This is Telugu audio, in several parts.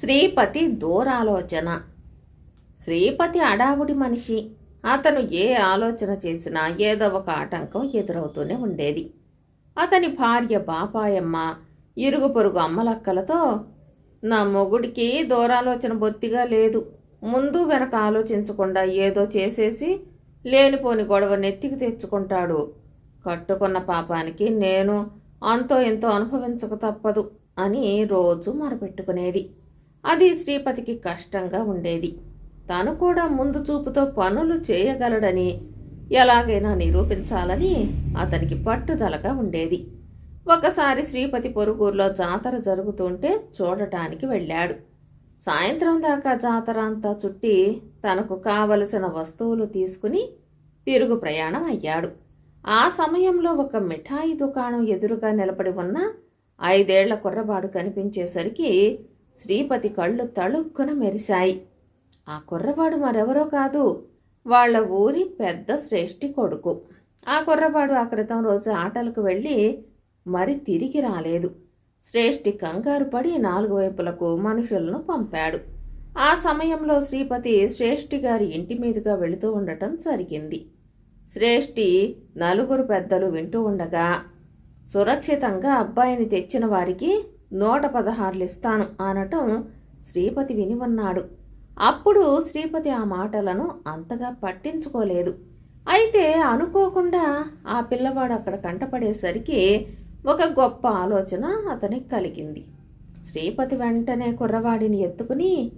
శ్రీపతి దూరాలోచన. శ్రీపతి అడావుడి మనిషి. అతను ఏ ఆలోచన చేసినా ఏదో ఒక ఆటంకం ఎదురవుతూనే ఉండేది. అతని భార్య బాపాయమ్మ ఇరుగు పొరుగు అమ్మలక్కలతో నా మొగుడికి దూరాలోచన బొత్తిగా లేదు. ముందు వెనక ఆలోచించకుండా ఏదో చేసేసి లేనిపోని గొడవ నెత్తికి తెచ్చుకుంటాడు. కట్టుకున్న పాపానికి నేను అంతో ఎంతో అనుభవించక తప్పదు అని రోజు మొరపెట్టుకునేది. అది శ్రీపతికి కష్టంగా ఉండేది. తను కూడా ముందు చూపుతో పనులు చేయగలడని ఎలాగైనా నిరూపించాలని అతనికి పట్టుదలగా ఉండేది. ఒకసారి శ్రీపతి పొరుగురులో జాతర జరుగుతుంటే చూడటానికి వెళ్ళాడు. సాయంత్రం దాకా జాతర అంతా చుట్టి తనకు కావలసిన వస్తువులు తీసుకుని తిరుగు ప్రయాణం అయ్యాడు. ఆ సమయంలో ఒక మిఠాయి దుకాణం ఎదురుగా నిలబడి ఉన్న ఐదేళ్ళ కుర్రబాడు కనిపించేసరికి శ్రీపతి కళ్ళు తళుక్కున మెరిశాయి. ఆ కుర్రవాడు మరెవరో కాదు వాళ్ళ ఊరి పెద్ద శ్రేష్ఠి కొడుకు. ఆ కుర్రవాడు ఆ క్రితం రోజు ఆటలకు వెళ్ళి మరి తిరిగి రాలేదు. శ్రేష్ఠి కంగారు పడి నాలుగు వైపులకు మనుషులను పంపాడు. ఆ సమయంలో శ్రీపతి శ్రేష్ఠి గారి ఇంటి మీదుగా వెళుతూ ఉండటం జరిగింది. శ్రేష్ఠి నలుగురు పెద్దలు వింటూ ఉండగా సురక్షితంగా అబ్బాయిని తెచ్చిన వారికి నూట పదహారులు ఇస్తాను అనటం శ్రీపతి విని ఉన్నాడు అప్పుడు శ్రీపతి ఆ మాటలను అంతగా పట్టించుకోలేదు. అయితే అనుకోకుండా ఆ పిల్లవాడు అక్కడ కంటపడేసరికి ఒక గొప్ప ఆలోచన అతనికి కలిగింది. శ్రీపతి వెంటనే కుర్రవాడిని ఎత్తుకుని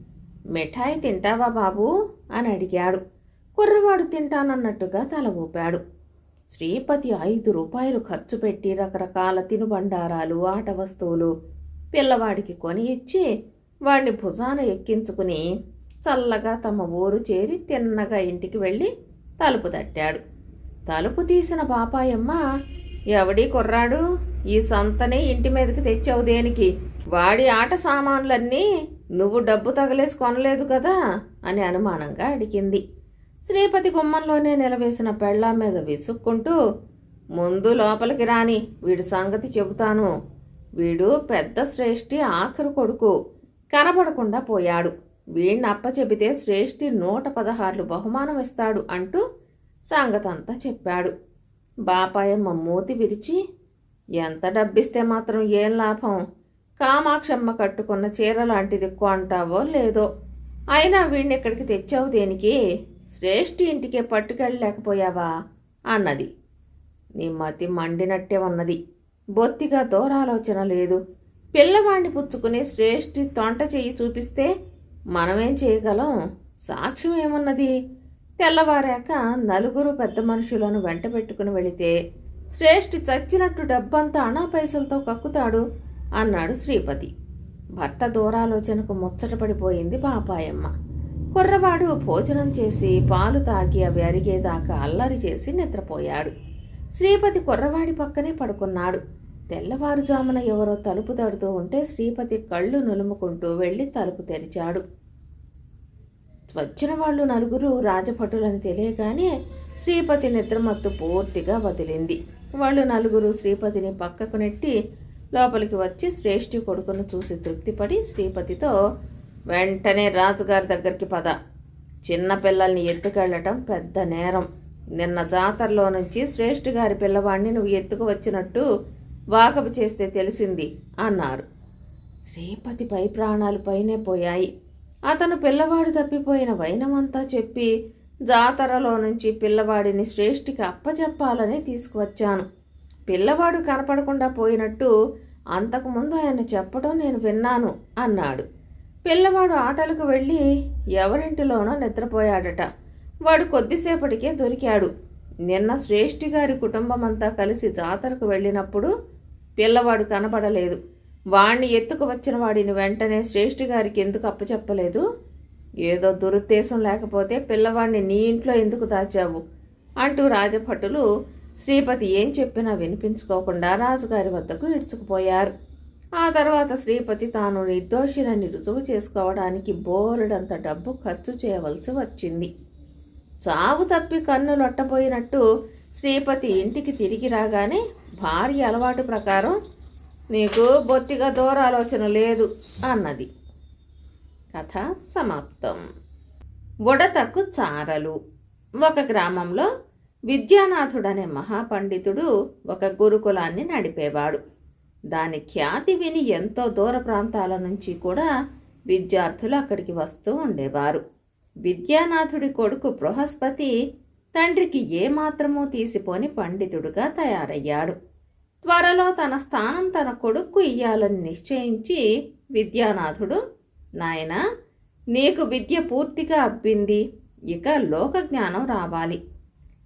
మిఠాయి తింటావా బాబు? అని అడిగాడు. కుర్రవాడు తింటానన్నట్టుగా తల ఊపాడు. శ్రీపతి ఐదు రూపాయలు ఖర్చు పెట్టి రకరకాల తినుబండారాలు ఆట వస్తువులు పిల్లవాడికి కొని ఇచ్చి వాడిని భుజాన ఎక్కించుకుని చల్లగా తమ ఊరు చేరి తిన్నగా ఇంటికి వెళ్ళి తలుపు తట్టాడు. తలుపు తీసిన బాపాయమ్మ ఎవడీ కుర్రాడు? ఈ సంతనే ఇంటి మీదకి తెచ్చావు దేనికి? వాడి ఆట సామాన్లన్నీ నువ్వు డబ్బు తగలేసి కొనలేదు కదా? అని అనుమానంగా అడిగింది. శ్రీపతి గుమ్మంలోనే నిలవేసిన పెళ్ళాం మీద విసుక్కుంటూ ముందు లోపలికి రాని వీడి సంగతి చెబుతాను. వీడు పెద్ద శ్రేష్ఠి ఆఖరు కొడుకు. కనబడకుండా పోయాడు. వీడిని అప్పచెబితే శ్రేష్ఠి నూట పదహారులు బహుమానం ఇస్తాడు అంటూ సంగతంతా చెప్పాడు. బాపాయమ్మ మూతి విరిచి ఎంత డబ్బిస్తే మాత్రం ఏం లాభం? కామాక్షమ్మ కట్టుకున్న చీర లాంటిది అంటావో లేదో? అయినా వీడిని ఇక్కడికి తెచ్చావు దేనికి? శ్రేష్ఠి ఇంటికే పట్టుకెళ్ళలేకపోయావా? అన్నది. నీ మతి మండినట్టే ఉన్నది. బొత్తిగా దూరాలోచన లేదు. పిల్లవాణ్ణి పుచ్చుకుని శ్రేష్ఠి తొంట చెయ్యి చూపిస్తే మనమేం చేయగలం? సాక్ష్యం ఏమున్నది? తెల్లవారాక నలుగురు పెద్ద మనుషులను వెంట పెట్టుకుని వెళితే శ్రేష్ఠి చచ్చినట్టు డబ్బంతా అనా పైసలతో కక్కుతాడు అన్నాడు శ్రీపతి. భర్త దూరాలోచనకు ముచ్చటపడిపోయింది పాపాయమ్మ. కుర్రవాడు భోజనం చేసి పాలు తాగి అవి అరిగేదాకా అల్లరి చేసి నిద్రపోయాడు. శ్రీపతి కుర్రవాడి పక్కనే పడుకున్నాడు. తెల్లవారుజామున ఎవరో తలుపు తడుతూ ఉంటే శ్రీపతి కళ్ళు నులుముకుంటూ వెళ్ళి తలుపు తెరిచాడు. వచ్చిన వాళ్ళు నలుగురు రాజభటులని తెలియగానే శ్రీపతి నిద్రమత్తు పూర్తిగా వదిలింది. వాళ్ళు నలుగురు శ్రీపతిని పక్కకు నెట్టి లోపలికి వచ్చి శ్రేష్ఠి కొడుకును చూసి తృప్తిపడి శ్రీపతితో వెంటనే రాజుగారి దగ్గరికి పద. చిన్నపిల్లల్ని ఎత్తుకెళ్ళటం పెద్ద నేరం. నిన్న జాతరలో నుంచి శ్రేష్ఠి గారి పిల్లవాడిని నువ్వు ఎత్తుకు వచ్చినట్టు వాకపు చేస్తే తెలిసింది అన్నారు. శ్రీపతి పై ప్రాణాలు పైనే పోయాయి. అతను పిల్లవాడు తప్పిపోయిన వైనమంతా చెప్పి జాతరలో నుంచి పిల్లవాడిని శ్రేష్ఠికి అప్పచెప్పాలని తీసుకువచ్చాను. పిల్లవాడు కనపడకుండా పోయినట్టు అంతకుముందు ఆయన చెప్పడం నేను విన్నాను అన్నాడు. పిల్లవాడు ఆటలకు వెళ్ళి ఎవరింటిలోనో నిద్రపోయాడట. వాడు కొద్దిసేపటికే దొరికాడు. నిన్న శ్రేష్ఠి గారి కుటుంబం అంతా కలిసి జాతరకు వెళ్ళినప్పుడు పిల్లవాడు కనబడలేదు. వాణ్ణి ఎత్తుకు వచ్చిన వాడిని వెంటనే శ్రేష్ఠి గారికి ఎందుకు అప్పచెప్పలేదు? ఏదో దురుద్దేశం లేకపోతే పిల్లవాడిని నీ ఇంట్లో ఎందుకు దాచావు? అంటూ రాజభటులు శ్రీపతి ఏం చెప్పినా వినిపించుకోకుండా రాజుగారి వద్దకు ఇడ్చుకుపోయారు ఆ తర్వాత శ్రీపతి తాను నిర్దోషినని రుజువు చేసుకోవడానికి బోరుడంత డబ్బు ఖర్చు చేయవలసి వచ్చింది. చావు తప్పి కన్ను లొట్టబోయినట్టు శ్రీపతి ఇంటికి తిరిగి రాగానే భార్య అలవాటు ప్రకారం నీకు బొత్తిగా దూరాలోచన లేదు అన్నది. కథ సమాప్తం. ఉడతకు చారలు. ఒక గ్రామంలో విద్యానాథుడనే మహాపండితుడు ఒక గురుకులాన్ని నడిపేవాడు. దాని ఖ్యాతి విని ఎంతో దూర ప్రాంతాల నుంచి కూడా విద్యార్థులు అక్కడికి వస్తూ ఉండేవారు. విద్యానాథుడి కొడుకు బృహస్పతి తండ్రికి ఏమాత్రమూ తీసిపోని పండితుడుగా తయారయ్యాడు. త్వరలో తన స్థానం తన కొడుక్కు ఇయ్యాలని నిశ్చయించి విద్యానాథుడు నాయనా నీకు విద్య పూర్తిగా అబ్బింది. ఇక లోక జ్ఞానం రావాలి.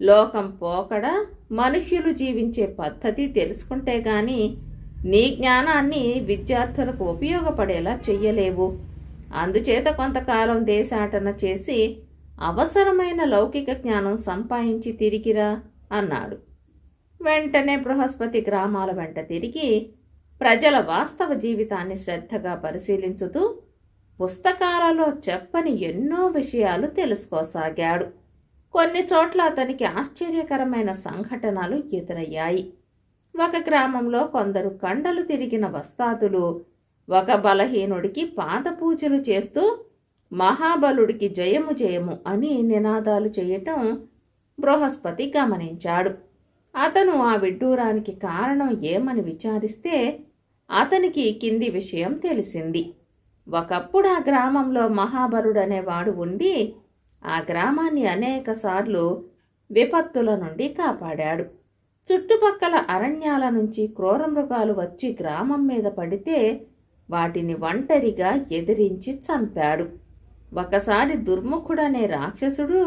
లోకం పోకడ మనుష్యులు జీవించే పద్ధతి తెలుసుకుంటే గాని నీ జ్ఞానాన్ని విద్యార్థులకు ఉపయోగపడేలా చెయ్యలేవు. అందుచేత కొంతకాలం దేశాటన చేసి అవసరమైన లౌకిక జ్ఞానం సంపాదించి తిరిగిరా అన్నాడు. వెంటనే బృహస్పతి గ్రామాల వెంట తిరిగి ప్రజల వాస్తవ జీవితాన్ని శ్రద్ధగా పరిశీలించుతూ పుస్తకాలలో చెప్పని ఎన్నో విషయాలు తెలుసుకోసాగాడు. కొన్ని చోట్ల అతనికి ఆశ్చర్యకరమైన సంఘటనలు ఎదురయ్యాయి. ఒక గ్రామంలో కొందరు కండలు తిరిగిన వస్తాదులు ఒక బలహీనుడికి పాదపూజలు చేస్తూ మహాబలుడికి జయము జయము అని నినాదాలు చేయటం బృహస్పతి గమనించాడు. అతను ఆ విడ్డూరానికి కారణం ఏమని విచారిస్తే అతనికి కింది విషయం తెలిసింది. ఒకప్పుడు ఆ గ్రామంలో మహాబలుడనేవాడు ఉండి ఆ గ్రామాన్ని అనేకసార్లు విపత్తుల నుండి కాపాడాడు. చుట్టుపక్కల అరణ్యాల నుంచి క్రూర మృగాలు వచ్చి గ్రామం మీద పడితే వాటిని ఒంటరిగా ఎదిరించి చంపాడు. ఒకసారి దుర్ముఖుడనే రాక్షసుడు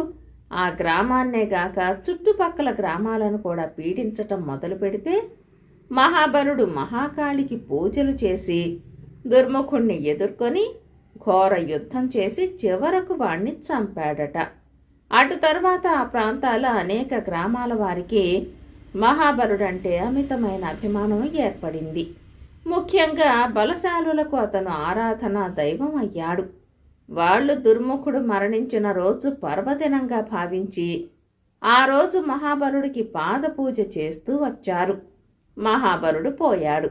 ఆ గ్రామాన్నే గాక చుట్టుపక్కల గ్రామాలను కూడా పీడించటం మొదలు పెడితే మహాబలుడు మహాకాళికి పూజలు చేసి దుర్ముఖుణ్ణి ఎదుర్కొని ఘోర యుద్ధం చేసి చివరకు వాణ్ణి చంపాడట. అటు తర్వాత ఆ ప్రాంతాల అనేక గ్రామాల వారికి మహాబలుడంటే అమితమైన అభిమానం ఏర్పడింది. ముఖ్యంగా బలశాలులకు అతను ఆరాధన దైవం అయ్యాడు. వాళ్ళు దుర్ముఖుడు మరణించిన రోజు పర్వదినంగా భావించి ఆ రోజు మహాబలుడికి పాదపూజ చేస్తూ వచ్చారు. మహాబలుడు పోయాడు.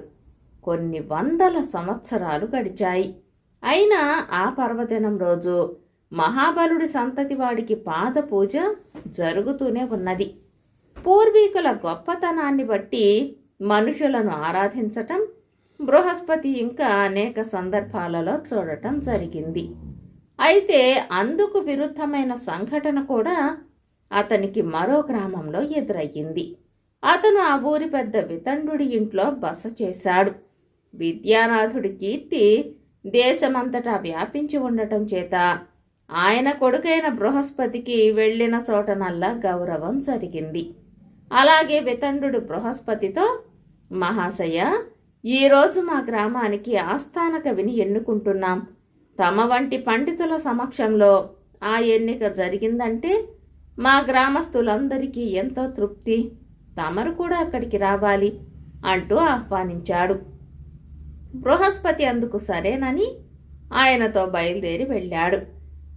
కొన్ని వందల సంవత్సరాలు గడిచాయి. అయినా ఆ పర్వదినం రోజు మహాబలుడి సంతతి వాడికి పాదపూజ జరుగుతూనే ఉన్నది. పూర్వీకుల గొప్పతనాన్ని బట్టి మనుషులను ఆరాధించటం బృహస్పతి ఇంకా అనేక సందర్భాలలో చూడటం జరిగింది. అయితే అందుకు విరుద్ధమైన సంఘటన కూడా అతనికి మరో గ్రామంలో ఎదురయ్యింది. అతను ఆ ఊరి పెద్ద వితండుడి ఇంట్లో బస చేశాడు. విద్యానాథుడి కీర్తి దేశమంతటా వ్యాపించి ఉండటం చేత ఆయన కొడుకైన బృహస్పతికి వెళ్ళిన చోటనల్లా గౌరవం జరిగింది. అలాగే వితండు బృహస్పతితో మహాశయ ఈరోజు మా గ్రామానికి ఆస్థాన కవిని ఎన్నుకుంటున్నాం. తమ వంటి పండితుల సమక్షంలో ఆ ఎన్నిక జరిగిందంటే మా గ్రామస్తులందరికీ ఎంతో తృప్తి. తమరు కూడా అక్కడికి రావాలి అంటూ ఆహ్వానించాడు. బృహస్పతి అందుకు సరేనని ఆయనతో బయలుదేరి వెళ్ళాడు.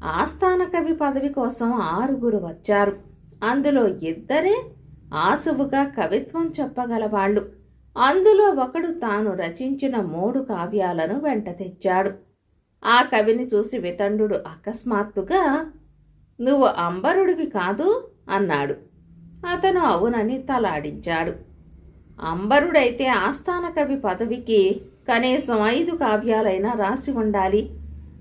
ఆస్థాన కవి పదవి కోసం ఆరుగురు వచ్చారు. అందులో ఇద్దరే ఆసువుగా కవిత్వం చెప్పగలవాళ్ళు. అందులో ఒకడు తాను రచించిన మూడు కావ్యాలను వెంట తెచ్చాడు. ఆ కవిని చూసి వితండు అకస్మాత్తుగా నువ్వు అంబరుడివి కాదు అన్నాడు. అతను అవునని తలాడించాడు. అంబరుడైతే ఆస్థాన కవి పదవికి కనీసం ఐదు కావ్యాలైనా రాసి ఉండాలి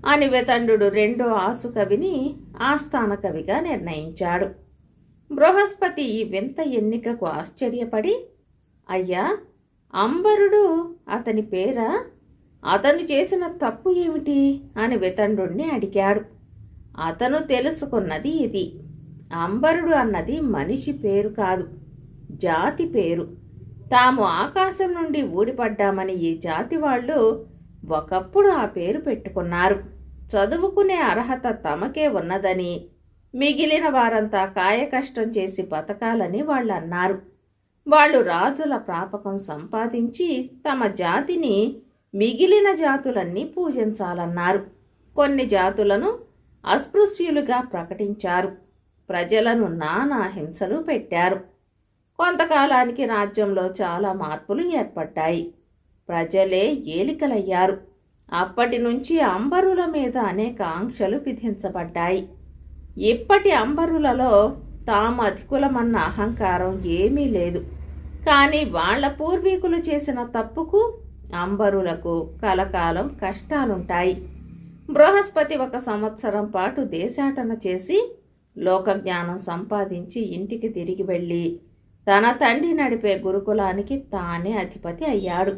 అని వితండు రెండో ఆసు కవిని ఆస్థాన కవిగా నిర్ణయించాడు. బృహస్పతి ఈ వింత ఎన్నికకు ఆశ్చర్యపడి అయ్యా అంబరుడు అతని పేరా? అతను చేసిన తప్పు ఏమిటి? అని వితండుణ్ణి అడిగాడు. అతను తెలుసుకున్నది ఇది. అంబరుడు అన్నది మనిషి పేరు కాదు జాతి పేరు. తాము ఆకాశం నుండి ఊడిపడ్డామని ఈ జాతి వాళ్ళు ఒకప్పుడు ఆ పేరు పెట్టుకున్నారు. చదువుకునే అర్హత తమకే ఉన్నదని మిగిలిన వారంతా కాయకష్టం చేసి బతకాలని వాళ్ళు అన్నారు వాళ్ళు రాజుల ప్రాపకం సంపాదించి తమ జాతిని మిగిలిన జాతులన్నీ పూజించాలన్నారు. కొన్ని జాతులను అస్పృశ్యులుగా ప్రకటించారు. ప్రజలను నానా హింసలు పెట్టారు. కొంతకాలానికి రాజ్యంలో చాలా మార్పులు ఏర్పడ్డాయి. ప్రజలే ఏలికలయ్యారు. అప్పటి నుంచి అంబరుల మీద అనేక ఆంక్షలు విధించబడ్డాయి. ఇప్పటి అంబరులలో తాము అధికులమన్న అహంకారం ఏమీ లేదు. కానీ వాళ్ళ పూర్వీకులు చేసిన తప్పుకు అంబరులకు కలకాలం కష్టాలుంటాయి. బృహస్పతి ఒక సంవత్సరం పాటు దేశాటన చేసి లోకజ్ఞానం సంపాదించి ఇంటికి తిరిగి వెళ్ళి తన తండ్రి నడిపే గురుకులానికి తానే అధిపతి అయ్యాడు.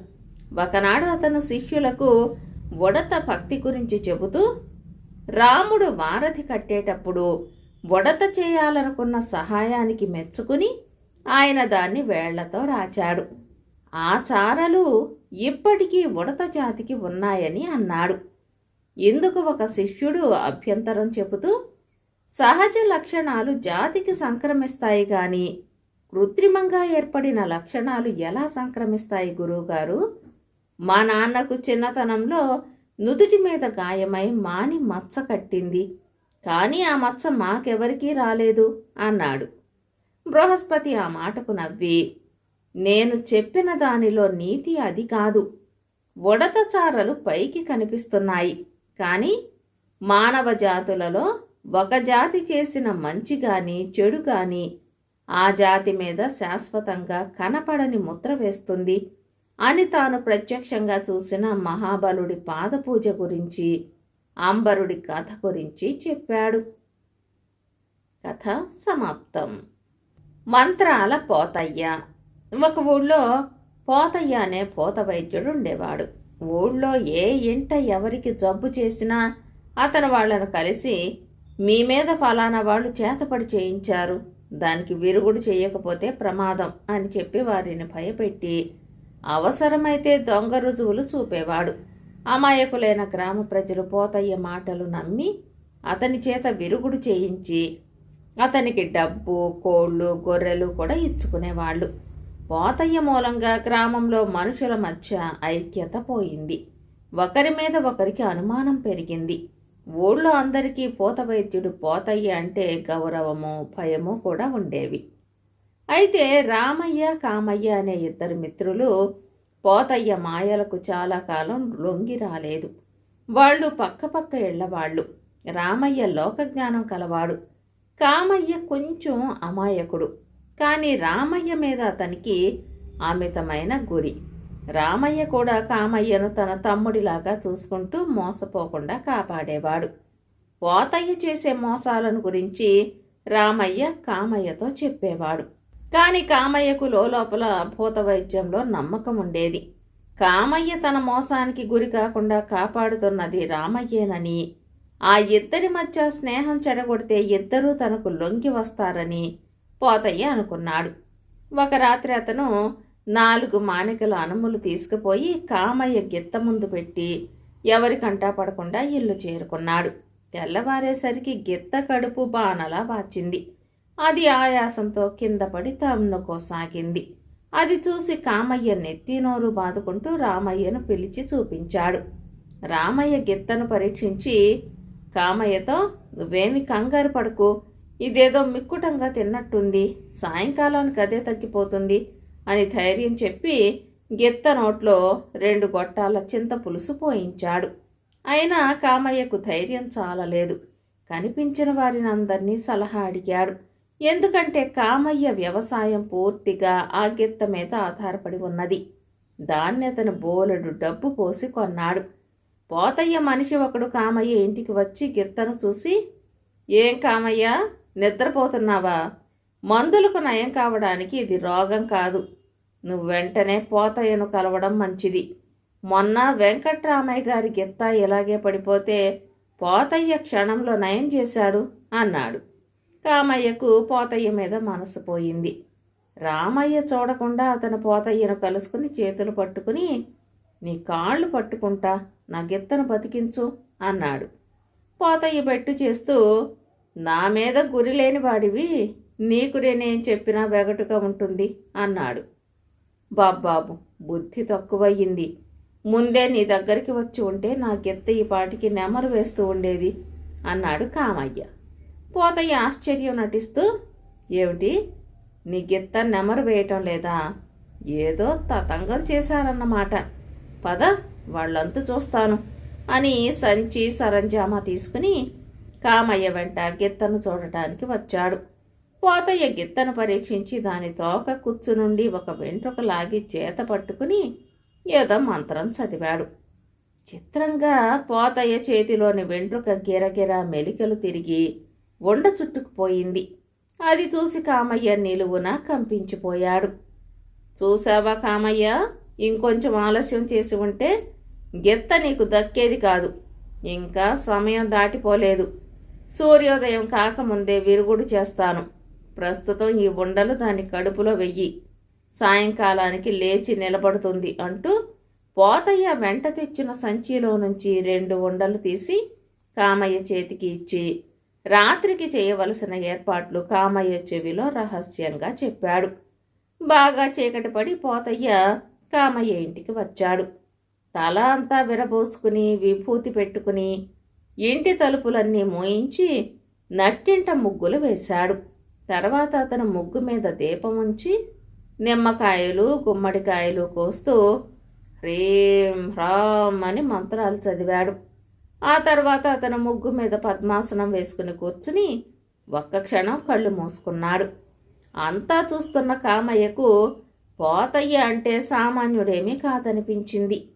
ఒకనాడు అతను శిష్యులకు ఉడత భక్తి గురించి చెబుతూ రాముడు వారధి కట్టేటప్పుడు ఉడత చేయాలనుకున్న సహాయానికి మెచ్చుకుని ఆయన దాన్ని వేళ్ళతో రాచాడు. ఆ చారలు ఇప్పటికీ ఉడత జాతికి ఉన్నాయని అన్నాడు. ఇందుకు ఒక శిష్యుడు అభ్యంతరం చెబుతూ సహజ లక్షణాలు జాతికి సంక్రమిస్తాయి గాని కృత్రిమంగా ఏర్పడిన లక్షణాలు ఎలా సంక్రమిస్తాయి గురువుగారు? మా నాన్నకు చిన్నతనంలో నుదుటి మీద గాయమై మాని మచ్చ కట్టింది. కానీ ఆ మచ్చ మాకెవరికీ రాలేదు అన్నాడు. బృహస్పతి ఆ మాటకు నవ్వి నేను చెప్పిన దానిలో నీతి అది కాదు. ఉడత చారలు పైకి కనిపిస్తున్నాయి. కానీ మానవ జాతులలో ఒక జాతి చేసిన మంచి గాని చెడు గాని ఆ జాతి మీద శాశ్వతంగా కనపడని ముద్ర వేస్తుంది. అని తాను ప్రత్యక్షంగా చూసిన మహాబలుడి పాదపూజ గురించి అంబరుడి కథ గురించి చెప్పాడు. కథ సమాప్తం. మంత్రాల పోతయ్య. ఒక ఊళ్ళో పోతయ్య అనే పోత వైద్యుడు ఉండేవాడు ఊళ్ళో ఏ ఇంట ఎవరికి జబ్బు చేసినా అతను వాళ్ళను కలిసి మీ మీద ఫలానా వాళ్ళు చేతపడి చేయించారు. దానికి విరుగుడు చేయకపోతే ప్రమాదం అని చెప్పి వారిని భయపెట్టి అవసరమైతే దొంగ రుజువులు చూపేవాడు. అమాయకులైన గ్రామ ప్రజలు పోతయ్య మాటలు నమ్మి అతని చేత విరుగుడు చేయించి అతనికి డబ్బు కోళ్ళు గొర్రెలు కూడా ఇచ్చుకునేవాళ్ళు. పోతయ్య మూలంగా గ్రామంలో మనుషుల మధ్య ఐక్యత పోయింది. ఒకరి మీద ఒకరికి అనుమానం పెరిగింది. ఊళ్ళో అందరికీ పోత వైద్యుడు పోతయ్య అంటే గౌరవము భయము కూడా ఉండేవి. అయితే రామయ్య కామయ్య అనే ఇద్దరు మిత్రులు పోతయ్య మాయలకు చాలా కాలం లొంగి రాలేదు. వాళ్ళు పక్కపక్క ఇళ్ళవాళ్ళు. రామయ్య లోకజ్ఞానం కలవాడు. కామయ్య కొంచెం అమాయకుడు. కానీ రామయ్య మీద అతనికి అమితమైన గురి. రామయ్య కూడా కామయ్యను తన తమ్ముడిలాగా చూసుకుంటూ మోసపోకుండా కాపాడేవాడు. పోతయ్య చేసే మోసాలను గురించి రామయ్య కామయ్యతో చెప్పేవాడు. కాని కామయ్యకు లోపల భూత వైద్యంలో నమ్మకం ఉండేది. కామయ్య తన మోసానికి గురి కాకుండా కాపాడుతున్నది రామయ్యేనని ఆ ఇద్దరి మధ్య స్నేహం చెడగొడితే ఇద్దరూ తనకు లొంగి వస్తారని పోతయ్య అనుకున్నాడు. ఒక రాత్రి అతను నాలుగు మానికల అనుములు తీసుకుపోయి కామయ్య గిత్త ముందు పెట్టి ఎవరి కంటా పడకుండా ఇల్లు చేరుకున్నాడు. తెల్లవారేసరికి గిత్త కడుపు బాణలా వాచింది. అది ఆయాసంతో కింద పడి తన్నుకోసాగింది అది చూసి కామయ్య నెత్తి నోరు బాదుకుంటూ రామయ్యను పిలిచి చూపించాడు. రామయ్య గిత్తను పరీక్షించి కామయ్యతో నువ్వేమి కంగారు పడుకు. ఇదేదో మిక్కుటంగా తిన్నట్టుంది. సాయంకాలానికి అదే తగ్గిపోతుంది అని ధైర్యం చెప్పి గిత్త నోట్లో రెండు గొట్టాల చింత పులుసు పోయించాడు. అయినా కామయ్యకు ధైర్యం చాలలేదు. కనిపించిన వారిని అందరినీ సలహా అడిగాడు. ఎందుకంటే కామయ్య వ్యవసాయం పూర్తిగా ఆ గిత్త మీద ఆధారపడి ఉన్నది. దాన్ని అతను బోలెడు డబ్బు పోసి కొన్నాడు. పోతయ్య మనిషి ఒకడు కామయ్య ఇంటికి వచ్చి గిత్తను చూసి ఏం కామయ్య? నిద్రపోతున్నావా? మందులకు నయం కావడానికి ఇది రోగం కాదు. నువ్వు వెంటనే పోతయ్యను కలవడం మంచిది. మొన్న వెంకట్రామయ్య గారి గిత్త ఇలాగే పడిపోతే పోతయ్య క్షణంలో నయం చేశాడు అన్నాడు. కామయ్యకు పోతయ్య మీద మనసు పోయింది. రామయ్య చూడకుండా అతను పోతయ్యను కలుసుకుని చేతులు పట్టుకుని నీ కాళ్ళు పట్టుకుంటా నా గిత్తను బతికించు అన్నాడు. పోతయ్య బెట్టు చేస్తూ నా మీద గురిలేని వాడివి నీకు నేనేం చెప్పినా వెగటుగా ఉంటుంది అన్నాడు. బాబ్బాబు బుద్ధి తక్కువయ్యింది. ముందే నీ దగ్గరికి వచ్చి ఉంటే నా గిత్త ఈ పాటికి నెమరు వేస్తూ ఉండేది అన్నాడు కామయ్య. పోతయ్య ఆశ్చర్యం నటిస్తూ ఏమిటి? నీ గిత్త నెమరు వేయటం లేదా? ఏదో తతంగం చేశారన్నమాట. పద వాళ్ళంతు చూస్తాను అని సంచి సరంజామా తీసుకుని కామయ్య వెంట గిత్తను చూడటానికి వచ్చాడు. పోతయ్య గిత్తను పరీక్షించి దాని తోక కుచ్చు నుండి ఒక వెంట్రుక లాగి చేత పట్టుకుని ఏదో మంత్రం చదివాడు. చిత్రంగా పోతయ్య చేతిలోని వెంట్రుక గిరగిర మెలికలు తిరిగి ఉండ చుట్టుకుపోయింది అది చూసి కామయ్య నిలువున కంపించిపోయాడు. చూసావా కామయ్య? ఇంకొంచెం ఆలస్యం చేసి ఉంటే గిత్త నీకు దక్కేది కాదు. ఇంకా సమయం దాటిపోలేదు. సూర్యోదయం కాకముందే విరుగుడు చేస్తాను. ప్రస్తుతం ఈ ఉండలు దాని కడుపులో వెయ్యి. సాయంకాలానికి లేచి నిలబడుతుంది అంటూ పోతయ్య వెంట తెచ్చిన సంచిలో నుంచి రెండు ఉండలు తీసి కామయ్య చేతికి ఇచ్చి రాత్రికి చేయవలసిన ఏర్పాట్లు కామయ్య చెవిలో రహస్యంగా చెప్పాడు. బాగా చీకటి పడి పోతయ్య కామయ్య ఇంటికి వచ్చాడు. తల అంతా విరబోసుకుని విభూతి పెట్టుకుని ఇంటి తలుపులన్నీ మోయించి నట్టింట ముగ్గులు వేశాడు. తర్వాత అతను ముగ్గు మీద దీపం ఉంచి నిమ్మకాయలు గుమ్మడికాయలు కోస్తూ హ్రీం హ్రాం అని మంత్రాలు చదివాడు. ఆ తర్వాత అతను ముగ్గు మీద పద్మాసనం వేసుకుని కూర్చుని ఒక్క క్షణం కళ్ళు మూసుకున్నాడు. అంతా చూస్తున్న కామయ్యకు పోతయ్య అంటే సామాన్యుడేమీ కాదనిపించింది.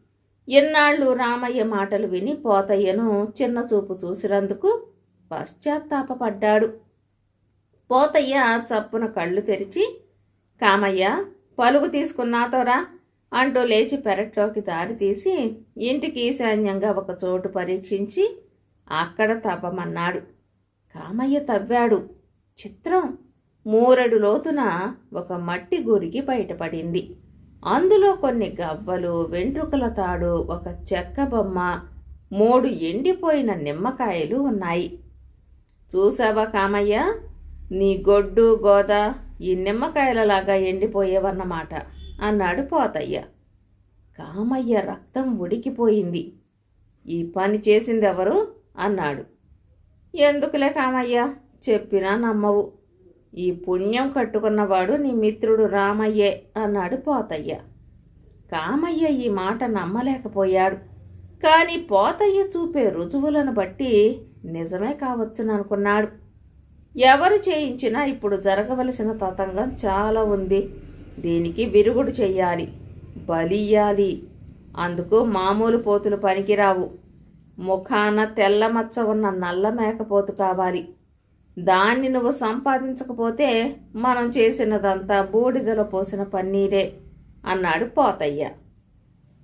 ఎన్నాళ్ళు రామయ్య మాటలు విని పోతయ్యను చిన్న చూపు చూసినందుకు పశ్చాత్తాపపడ్డాడు. పోతయ్య చప్పున కళ్ళు తెరిచి కామయ్య పలుగు తీసుకున్నాతోరా అంటూ లేచి పెరట్లోకి దారి తీసి ఇంటికి ఈశాన్యంగా ఒక చోటు పరీక్షించి అక్కడ తవ్వమన్నాడు. కామయ్య తవ్వాడు. చిత్రం. మూరెడు లోతున ఒక మట్టి గురికి బయటపడింది. అందులో కొన్ని గవ్వలు వెంట్రుకల తాడు ఒక చెక్క బొమ్మ మూడు ఎండిపోయిన నిమ్మకాయలు ఉన్నాయి. చూసావా కామయ్య? నీ గొడ్డు గోద ఈ నిమ్మకాయలలాగా ఎండిపోయేవన్నమాట అన్నాడు పోతయ్య. కామయ్య రక్తం ఉడికిపోయింది. ఈ పని చేసిందెవరు? అన్నాడు. ఎందుకులే కామయ్య? చెప్పినా నమ్మవు. ఈ పుణ్యం కట్టుకున్నవాడు నీ మిత్రుడు రామయ్యే అన్నాడు పోతయ్య. కామయ్య ఈ మాట నమ్మలేకపోయాడు. కానీ పోతయ్య చూపే రుజువులను బట్టి నిజమే కావచ్చుననుకున్నాడు. ఎవరు చేయించినా ఇప్పుడు జరగవలసిన తతంగం చాలా ఉంది. దీనికి విరుగుడు చెయ్యాలి బలియ్యాలి అందుకు మామూలు పోతులు పనికిరావు. ముఖాన తెల్ల మచ్చ ఉన్న నల్ల మేకపోతు కావాలి. దాన్ని నువ్వు సంపాదించకపోతే మనం చేసినదంతా బూడిదలో పోసిన పన్నీరే అన్నాడు పోతయ్య.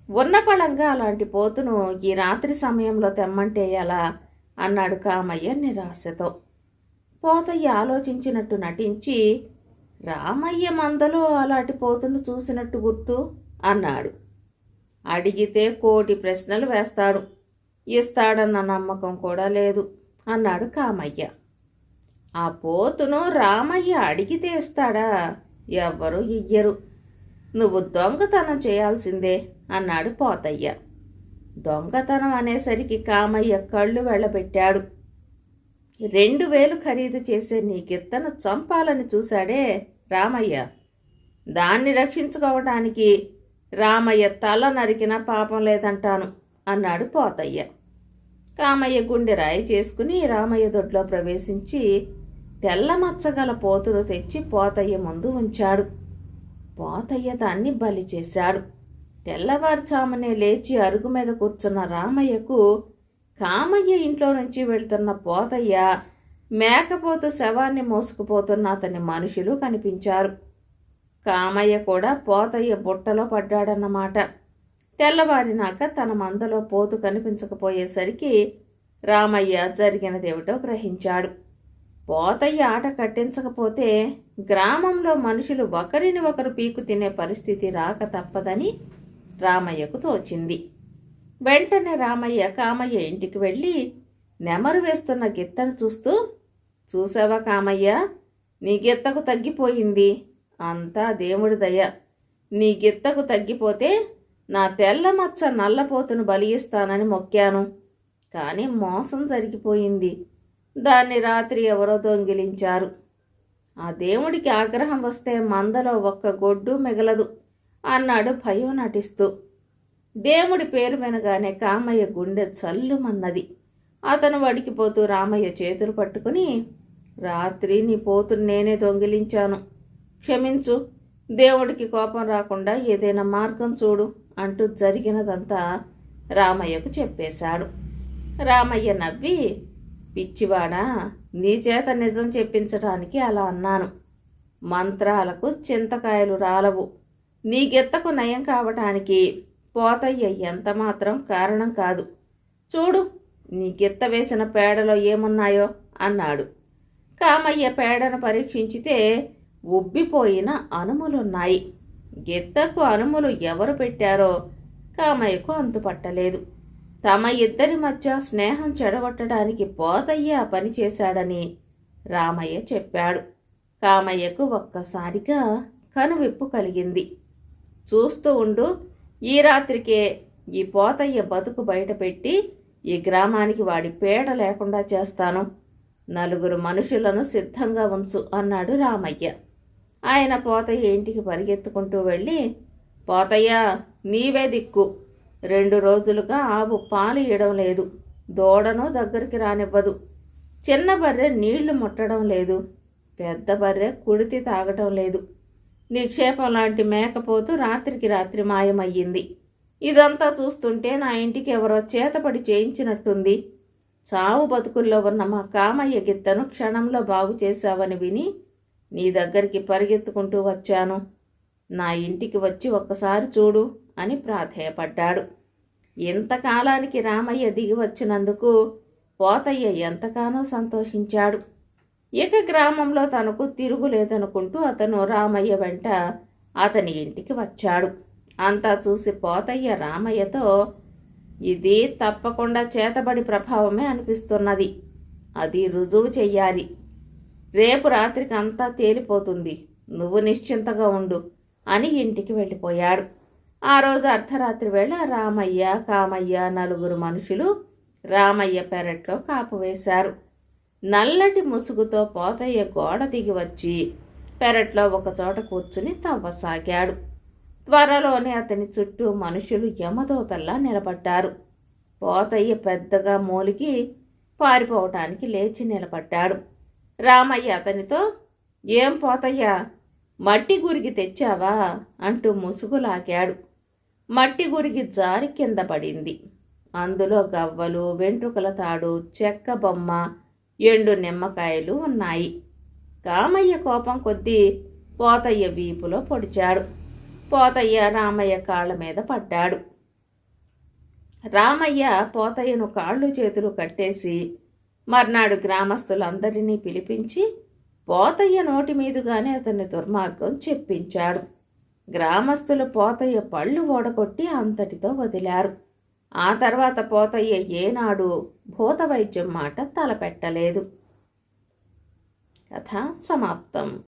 ఉన్న పళంగా అలాంటి పోతును ఈ రాత్రి సమయంలో తెమ్మంటే ఎలా? అన్నాడు కామయ్య నిరాశతో. పోతయ్య ఆలోచించినట్టు నటించి రామయ్య మందలో అలాంటి పోతును చూసినట్టు గుర్తు అన్నాడు. అడిగితే కోటి ప్రశ్నలు వేస్తాడు. ఇస్తాడన్న నమ్మకం కూడా లేదు అన్నాడు కామయ్య. ఆ పోతును రామయ్య అడిగి తీస్తాడా ఎవ్వరు ఇయ్యరు. నువ్వు దొంగతనం చేయాల్సిందే అన్నాడు పోతయ్య. దొంగతనం అనేసరికి కామయ్య కళ్ళు వెళ్ళబెట్టాడు రెండు వేలు ఖరీదు చేసే నీ గిత్తను చంపాలని చూశాడే రామయ్య. దాన్ని రక్షించుకోవటానికి రామయ్య తల నరికిన పాపం లేదంటాను అన్నాడు పోతయ్య. కామయ్య గుండె రాయి చేసుకుని రామయ్య దొడ్లో ప్రవేశించి తెల్ల మచ్చగల పోతును తెచ్చి పోతయ్య ముందు ఉంచాడు. పోతయ్య దాన్ని బలి చేశాడు. తెల్లవారుచామనే లేచి అరుగు మీద కూర్చున్న రామయ్యకు కామయ్య ఇంట్లో నుంచి వెళ్తున్న పోతయ్య మేకపోతు శవాన్ని మోసుకుపోతున్న అతని మనుషులు కనిపించారు. కామయ్య కూడా పోతయ్య బుట్టలో పడ్డాడన్నమాట. తెల్లవారినాక తన మందలో పోతు కనిపించకపోయేసరికి రామయ్య జరిగినదేమిటో గ్రహించాడు. పోతయ్య ఆట కట్టించకపోతే గ్రామంలో మనుషులు ఒకరిని ఒకరు పీకు తినే పరిస్థితి రాక తప్పదని రామయ్యకు తోచింది. వెంటనే రామయ్య కామయ్య ఇంటికి వెళ్ళి నెమరు వేస్తున్న గిత్తను చూస్తూ చూసావా కామయ్య నీ గిత్తకు తగ్గిపోయింది. అంతా దేవుడి దయ. నీ గిత్తకు తగ్గిపోతే నా తెల్ల మచ్చ నల్లపోతును బలియిస్తానని మొక్కాను. కానీ మోసం జరిగిపోయింది. దాన్ని రాత్రి ఎవరో దొంగిలించారు. ఆ దేవుడికి ఆగ్రహం వస్తే మందలో ఒక్క గొడ్డు మిగలదు అన్నాడు భయం నటిస్తూ. దేవుడి పేరు వినగానే కామయ్య గుండె చల్లుమన్నది. అతను వడికిపోతూ రామయ్య చేతులు పట్టుకుని రాత్రి నీ పోతుని నేనే దొంగిలించాను. క్షమించు దేవుడికి కోపం రాకుండా ఏదైనా మార్గం చూడు అంటూ జరిగినదంతా రామయ్యకు చెప్పేశాడు. రామయ్య నవ్వి పిచ్చివాడా నీ చేత నిజం చెప్పించడానికి అలా అన్నాను. మంత్రాలకు చింతకాయలు రాలవు. నీ గెత్తకు నయం కావటానికి పోతయ్య ఎంత మాత్రం కారణం కాదు. చూడు నీ గెత్త వేసిన పేడలో ఏమున్నాయో అన్నాడు. కామయ్య పేడను పరీక్షించితే ఉబ్బిపోయిన అనుములున్నాయి. గెత్తకు అనుములు ఎవరు పెట్టారో కామయ్యకు అంతుపట్టలేదు. తమ ఇద్దరి మధ్య స్నేహం చెడగొట్టడానికి పోతయ్య పని చేశాడని రామయ్య చెప్పాడు. కామయ్యకు ఒక్కసారిగా కనువిప్పు కలిగింది. చూస్తూ ఉండు ఈ రాత్రికే ఈ పోతయ్య బతుకు బయటపెట్టి ఈ గ్రామానికి వాడి పేడ లేకుండా చేస్తాను. నలుగురు మనుషులను సిద్ధంగా ఉంచు అన్నాడు రామయ్య. ఆయన పోతయ్య ఇంటికి పరిగెత్తుకుంటూ వెళ్ళి పోతయ్య నీవే దిక్కు. రెండు రోజులుగా ఆవు పాలు ఇవ్వడం లేదు. దూడను దగ్గరికి రానివ్వదు. చిన్న బర్రె నీళ్ళు ముట్టడం లేదు. పెద్ద బర్రె కుడితి తాగటం లేదు. నిక్షేపం లాంటి మేకపోతు రాత్రికి రాత్రి మాయమయ్యింది. ఇదంతా చూస్తుంటే నా ఇంటికి ఎవరో చేతపడి చేయించినట్టుంది. చావు బతుకుల్లో ఉన్న మా కామయ్య గిత్తను క్షణంలో బాగు చేశావని విని నీ దగ్గరికి పరిగెత్తుకుంటూ వచ్చాను. నా ఇంటికి వచ్చి ఒక్కసారి చూడు. అని ప్రాధేయపడ్డాడు. ఇంతకాలానికి రామయ్య దిగి వచ్చినందుకు పోతయ్య ఎంతగానో సంతోషించాడు. ఇక గ్రామంలో తనకు తిరుగులేదనుకుంటూ అతను రామయ్య వెంట అతని ఇంటికి వచ్చాడు. అంతా చూసి పోతయ్య రామయ్యతో ఇది తప్పకుండా చేతబడి ప్రభావమే అనిపిస్తున్నది. అది రుజువు చెయ్యాలి. రేపు రాత్రికి అంతా తేలిపోతుంది. నువ్వు నిశ్చింతగా ఉండు అని ఇంటికి వెళ్ళిపోయాడు. ఆ రోజు అర్ధరాత్రి వేళ రామయ్య కామయ్య నలుగురు మనుషులు రామయ్య పెరట్లో కాపు వేశారు. నల్లటి ముసుగుతో పోతయ్య గోడ దిగి వచ్చి పెరట్లో ఒకచోట కూర్చుని తవ్వసాగాడు త్వరలోనే అతని చుట్టూ మనుషులు యమదోతల్లా నిలబడ్డారు. పోతయ్య పెద్దగా మూలిగి పారిపోవటానికి లేచి నిలబడ్డాడు. రామయ్య అతనితో ఏం పోతయ్య? మట్టి గురికి తెచ్చావా? అంటూ ముసుగు లాగాడు మట్టి గురికి జారి కింద పడింది. అందులో గవ్వలు వెంట్రుకల తాడు చెక్క బొమ్మ ఎండు నిమ్మకాయలు ఉన్నాయి. కామయ్య కోపం కొద్దీ పోతయ్య వీపులో పొడిచాడు. పోతయ్య రామయ్య కాళ్ళ మీద పడ్డాడు. రామయ్య పోతయ్యను కాళ్ళు చేతులు కట్టేసి మర్నాడు గ్రామస్తులందరినీ పిలిపించి పోతయ్య నోటి మీదుగానే అతన్ని దుర్మార్గం చెప్పించాడు. గ్రామస్తులు పోతయ్య పళ్ళు ఓడగొట్టి అంతటితో వదిలారు. ఆ తర్వాత పోతయ్య ఏనాడు భూత వైద్యం మాట తలపెట్టలేదు. కథ సమాప్తం.